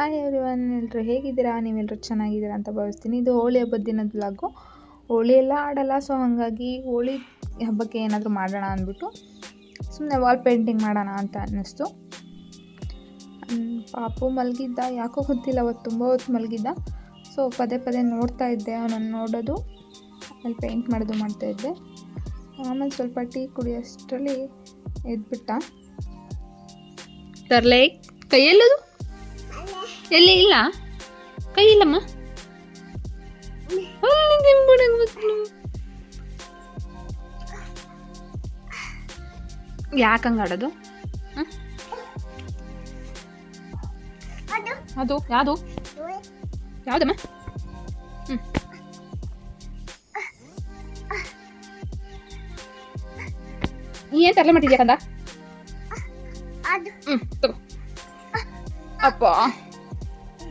Hi everyone ಎಲ್ಲರೂ ಹೇಗಿದ್ದೀರಾ? ನೀವೆಲ್ಲರೂ ಚೆನ್ನಾಗಿದ್ದೀರಾ ಅಂತ ಭಾವಿಸ್ತೀನಿ. ಇದು ಹೋಳಿ ಹಬ್ಬದ ದಿನದ ಬ್ಲಾಗು ಹೋಳಿ ಎಲ್ಲ ಆಡಲ್ಲ ಸೊ ಹಾಗಾಗಿ ಹೋಳಿ ಹಬ್ಬಕ್ಕೆ ಏನಾದರೂ ಮಾಡೋಣ ಅಂದ್ಬಿಟ್ಟು ಸುಮ್ಮನೆ ವಾಲ್ ಪೇಂಟಿಂಗ್ ಮಾಡೋಣ ಅಂತ ಅನ್ನಿಸ್ತು. ಪಾಪು ಮಲಗಿದ್ದ. ಯಾಕೋ ಗೊತ್ತಿಲ್ಲ, ಅವತ್ತು ತುಂಬ ಹೊತ್ತು ಮಲಗಿದ್ದ. ಸೊ ಪದೇ ಪದೇ ನೋಡ್ತಾ ಇದ್ದೆ, ಅವನನ್ನು ನೋಡೋದು ಅಲ್ಲಿ ಪೇಂಟ್ ಮಾಡೋದು ಮಾಡ್ತಾಯಿದ್ದೆ ಆಮೇಲೆ ಸ್ವಲ್ಪ ಟೀ ಕುಡಿಯೋಷ್ಟರಲ್ಲಿ ಎದ್ಬಿಟ್ಟ. ತರ್ಲೆ, ಕೈಯಲ್ಲದು? ಎಲ್ಲಿ? ಇಲ್ಲ. ಕೈ ಇಲ್ಲಮ್ಮ. ಯಾಕಂಗಾಡೋದು ಆಡೋದು? ಅದು. ಯಾವುದು? ಯಾವ್ದಮ್ಮ? ಹ್ಞೂ ನೀ ಏನ್ ತರಲೆ ಮಾಡಿದ್ಯಾ ಕಂದ? ತಗೋ. ಅಪ್ಪ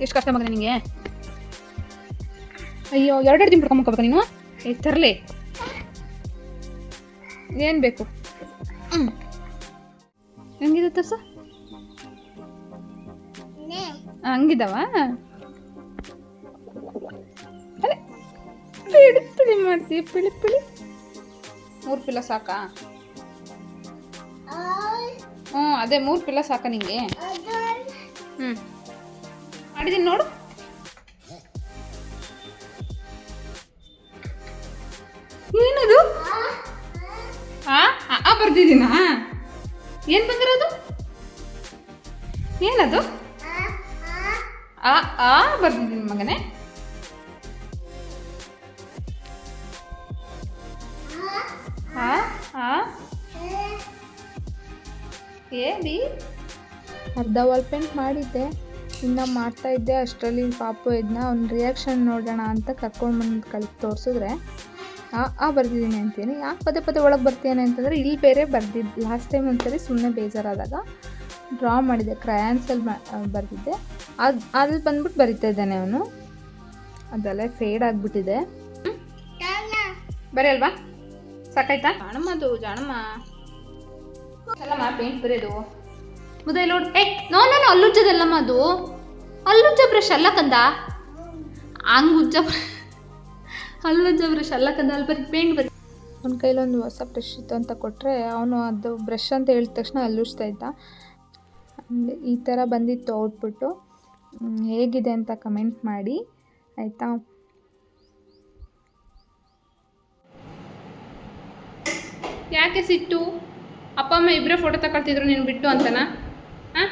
ಎಷ್ಟು ಕಷ್ಟ ಮಗನ ನಿಂಗೆ? ಅಯ್ಯೋ, ಎರಡೆರಡು ದಿನ ಬಿಡ್ಕೊಂಬಕೋಬೇಕು ನೀನು? ಏ, ತರಲೆ. ಏನು ಬೇಕು? ಹ್ಞೂ ಹೆಂಗಿದೆ ತರ್ಸ? ಹಂಗಿದಾವ? ಪಿಳಿ ಪಿಳಿ ಮಾಡ್ತೀವಿ ಪಿಳಿ ಪಿಳಿ. ಮೂರು ಪಿಲ್ಲ ಸಾಕಾ? ಹ್ಞೂ ಅದೇ ಮೂರು ಪಿಲ್ಲ ಸಾಕಾ ನಿಂಗೆ? ಹ್ಞೂ ಮಾಡಿದ್ದೀನಿ ನೋಡು. ಏನದು? ಆ ಆ ಬರ್ದಿದ್ದೀನಾ? ಏನು ಬಂದಿರೋದು ಏನದು? ಆ ಆ ಬರ್ದಿದ್ದೀನಿ ಮಗನೇ. ಆ ಆ. ಏ ಅರ್ಧ ವಾಲ್ ಪೇಂಟ್ ಮಾಡಿದ್ದೆ. ಇನ್ನು ಮಾಡ್ತಾ ಇದ್ದೆ ಅಷ್ಟರಲ್ಲಿ ಪಾಪು ಇದನ್ನ ಅವ್ನ ರಿಯಾಕ್ಷನ್ ನೋಡೋಣ ಅಂತ ಕರ್ಕೊಂಡು ಬಂದು ತೋರಿಸಿದ್ರೆ, ಆ ಆ ಬರ್ದಿದ್ದೀನಿ ಅಂತೀನಿ. ಯಾಕೆ ಪದೇ ಪದೇ ಒಳಗೆ ಬರ್ತೀನಿ ಅಂತಂದರೆ, ಇಲ್ಲಿ ಬೇರೆ ಬರ್ದಿದ್ದು ಲಾಸ್ಟ್ ಟೈಮ್ ಒಂದ್ಸರಿ ಸುಮ್ಮನೆ ಬೇಜಾರಾದಾಗ ಡ್ರಾ ಮಾಡಿದ್ದೆ ಕ್ರಯಾನ್ಸಲ್ಲಿ ಬರೆದಿದ್ದೆ. ಅದು ಅಲ್ಲಿ ಬಂದ್ಬಿಟ್ಟು ಬರಿತಾ ಇದ್ದಾನೆ ಅವನು. ಅದೆಲ್ಲ ಫೇಡ್ ಆಗಿಬಿಟ್ಟಿದೆ. ಬರೀ ಅಲ್ವಾ? ಸಾಕಾಯ್ತಾ? ಜಾಣಮ್ಮ ಅದು, ಜಾಣಮ್ಮ. ಪೇಂಟ್ ಬರೆಯೋದು ಮುದ ಎ ಏ ನೋ ನೋ ಅಲ್ಲುಜ್ಜದಲ್ಲಮ್ಮ ಅದು. ಅಲ್ಲುಜ್ಜ ಬ್ರಷ್ ಅಲ್ಲ ಕಂದ? ಹಂಗ್ ಉಜ್ಜ ಅಲ್ಲುಜ್ಜ ಬ್ರಷ್ ಅಲ್ಲ ಕಂದ ಅಲ್ಲಿ ಬರೀ ಪೇಂಟ್ ಬರೀ. ಅವನ ಕೈಲೊಂದು ಹೊಸ ಬ್ರಷ್ ಇತ್ತು ಅಂತ ಕೊಟ್ಟರೆ ಅವನು ಅದು ಬ್ರಷ್ ಅಂತ ಹೇಳಿದ ತಕ್ಷಣ ಅಲ್ಲುಜ್ತಾ ಇದ್ದ. ಈ ಥರ ಬಂದಿತ್ತು ಔಟ್ಪುಟ್ಟು. ಹೇಗಿದೆ ಅಂತ ಕಮೆಂಟ್ ಮಾಡಿ ಆಯಿತಾ? ಯಾಕೆ ಸಿಟ್ಟು? ಅಪ್ಪ ಅಮ್ಮ ಇಬ್ಬರೇ ಫೋಟೋ ತಗೊಳ್ತಿದ್ರು ನೀನು ಬಿಟ್ಟು ಅಂತನಾ? ಹಾಂ?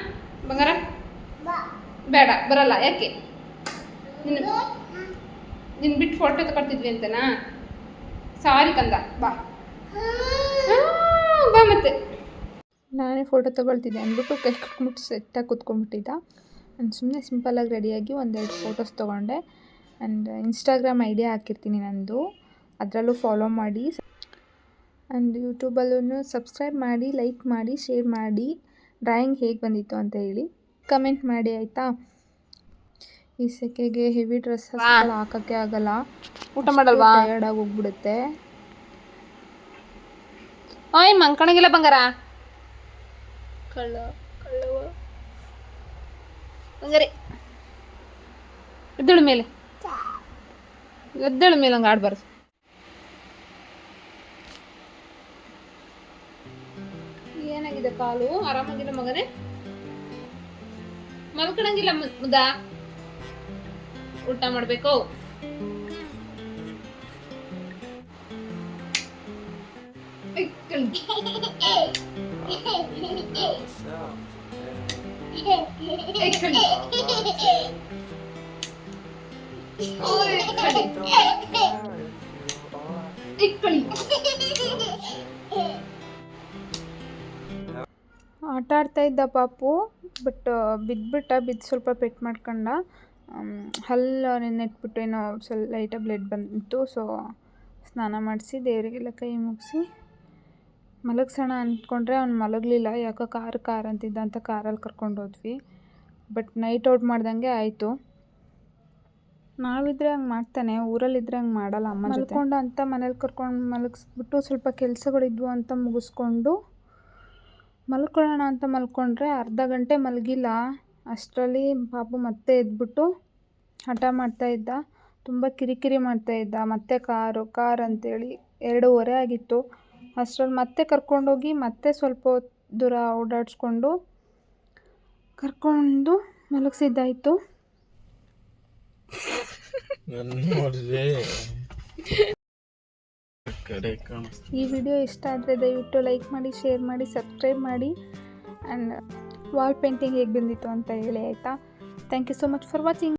ಬಂಗಾರ? ಬೇಡ, ಬರಲ್ಲ, ಯಾಕೆ? ನಿನ್ನ ನಿನ್ನ ಬಿಟ್ಟು ಫೋಟೋ ತಗೊಳ್ತಿದ್ವಿ ಅಂತನಾ? ಸಾರಿ ಕಂದ, ಬಾ. ಬಾ ಮತ್ತೆ. ನಾನೇ ಫೋಟೋ ತಗೊಳ್ತಿದ್ದೆ ಅಂದ್ಬಿಟ್ಟು ಕೈ ಕಟ್ಬಿಟ್ಟು ಸೆಟ್ಟಾಗಿ ಕೂತ್ಕೊಂಡ್ಬಿಟ್ಟಿದ್ದ. ನಾನು ಸುಮ್ಮನೆ ಸಿಂಪಲಾಗಿ ರೆಡಿಯಾಗಿ ಒಂದೆರಡು ಫೋಟೋಸ್ ತೊಗೊಂಡೆ. ಆ್ಯಂಡ್ ಇನ್ಸ್ಟಾಗ್ರಾಮ್ ಐಡಿಯಾ ಹಾಕಿರ್ತೀನಿ ನಂದು. ಅದರಲ್ಲೂ ಫಾಲೋ ಮಾಡಿ. ಆ್ಯಂಡ್ ಯೂಟ್ಯೂಬಲ್ಲೂ ಸಬ್ಸ್ಕ್ರೈಬ್ ಮಾಡಿ ಲೈಕ್ ಮಾಡಿ ಶೇರ್ ಮಾಡಿ. ಡ್ರಾಯಿಂಗ್ ಹೇಗೆ ಬಂದಿತ್ತು ಅಂತ ಹೇಳಿ ಕಮೆಂಟ್ ಮಾಡಿ ಆಯಿತಾ? ಈ ಸೆಕೆಗೆ ಹೆವಿ ಡ್ರೆಸ್ ಹಾಕೋಕ್ಕೆ ಆಗಲ್ಲ. ಊಟ ಮಾಡಲ್ವಾ? ಟಯರ್ಡಾಗಿ ಹೋಗ್ಬಿಡುತ್ತೆ. ಓಯ್ ಮಂಕಣಗಿಲ್ಲ ಬಂಗಾರ. ಕಳ್ಳ ಕಳ್ಳವ ಬಂಗಾರಿ. ಎದ್ದಳು ಮೇಲೆ. ಎದ್ದಳು ಮೇಲೆ ಹಂಗೆ ಆಡ್ಬಾರ್ದು. ಏನಾಗಿದೆ ಕಾಲು ಆರಾಮಾಗಿಲ್ಲ ಮಗನೇ? ಮಲ್ಕೊಳಂಗಿಲ್ಲ ಮುದ್ದ ಮುದ. ಊಟ ಮಾಡ್ಬೇಕು. ಐ, ಆಟ ಆಡ್ತಾ ಇದ್ದ ಪಾಪು ಬಟ್ ಬಿದ್ದುಬಿಟ್ಟ ಬಿದ್ದು ಸ್ವಲ್ಪ ಪೆಟ್ಟು ಮಾಡ್ಕೊಂಡ ಹಲ್ಲು ನೆಟ್ಬಿಟ್ಟು ಏನೋ ಸ್ವಲ್ಪ ಲೈಟಾಗಿ ಬ್ಲಡ್ ಬಂತು. ಸೊ ಸ್ನಾನ ಮಾಡಿಸಿ, ದೇವರಿಗೆಲ್ಲ ಕೈ ಮುಗಿಸಿ, ಮಲಗ್ಸೋಣ ಅಂದ್ಕೊಂಡ್ರೆ ಅವ್ನು ಮಲಗಲಿಲ್ಲ. ಯಾಕೋ ಕಾರ್ ಕಾರ್ ಅಂತಿದ್ದ ಅಂತ ಕಾರಲ್ಲಿ ಕರ್ಕೊಂಡು ಹೋದ್ವಿ. ಬಟ್ ನೈಟ್ ಔಟ್ ಮಾಡ್ದಂಗೆ ಆಯಿತು. ನಾವಿದ್ರೆ ಹಂಗೆ ಮಾಡ್ತಾನೆ ಊರಲ್ಲಿದ್ದರೆ ಹಂಗೆ ಮಾಡಲ್ಲ ಅಮ್ಮ ಮಲ್ಕೊಂಡು ಅಂತ ಮನೇಲಿ ಕರ್ಕೊಂಡು ಮಲಗಿಸ್ಬಿಟ್ಟು ಸ್ವಲ್ಪ ಕೆಲಸಗಳಿದ್ವು ಅಂತ ಮುಗಿಸ್ಕೊಂಡು ಮಲ್ಕೊಳ್ಳೋಣ ಅಂತ ಮಲ್ಕೊಂಡ್ರೆ ಅರ್ಧ ಗಂಟೆ ಮಲಗಿಲ್ಲ. ಅಷ್ಟರಲ್ಲಿ ಪಾಪು ಮತ್ತೆ ಎದ್ಬಿಟ್ಟು ಹಠ ಮಾಡ್ತಾಯಿದ್ದ ತುಂಬ ಕಿರಿಕಿರಿ ಮಾಡ್ತಾಯಿದ್ದ ಮತ್ತೆ ಕಾರು, ಕಾರ್ ಅಂತೇಳಿ ಎರಡೂವರೆ ಆಗಿತ್ತು. ಅಷ್ಟರಲ್ಲಿ ಮತ್ತೆ ಕರ್ಕೊಂಡೋಗಿ ಮತ್ತೆ ಸ್ವಲ್ಪ ದೂರ ಓಡಾಡಿಸ್ಕೊಂಡು ಕರ್ಕೊಂಡು ಮಲಗಿಸಿದ್ದಾಯಿತು. ಈ ವಿಡಿಯೋ ಇಷ್ಟ ಆದರೆ ದಯವಿಟ್ಟು ಲೈಕ್ ಮಾಡಿ ಶೇರ್ ಮಾಡಿ ಸಬ್ಸ್ಕ್ರೈಬ್ ಮಾಡಿ. ಆ್ಯಂಡ್ ವಾಲ್ ಪೇಂಟಿಂಗ್ ಹೇಗೆ ಬಂದಿತ್ತು ಅಂತ ಹೇಳಿ ಆಯಿತಾ? Thank you so much for watching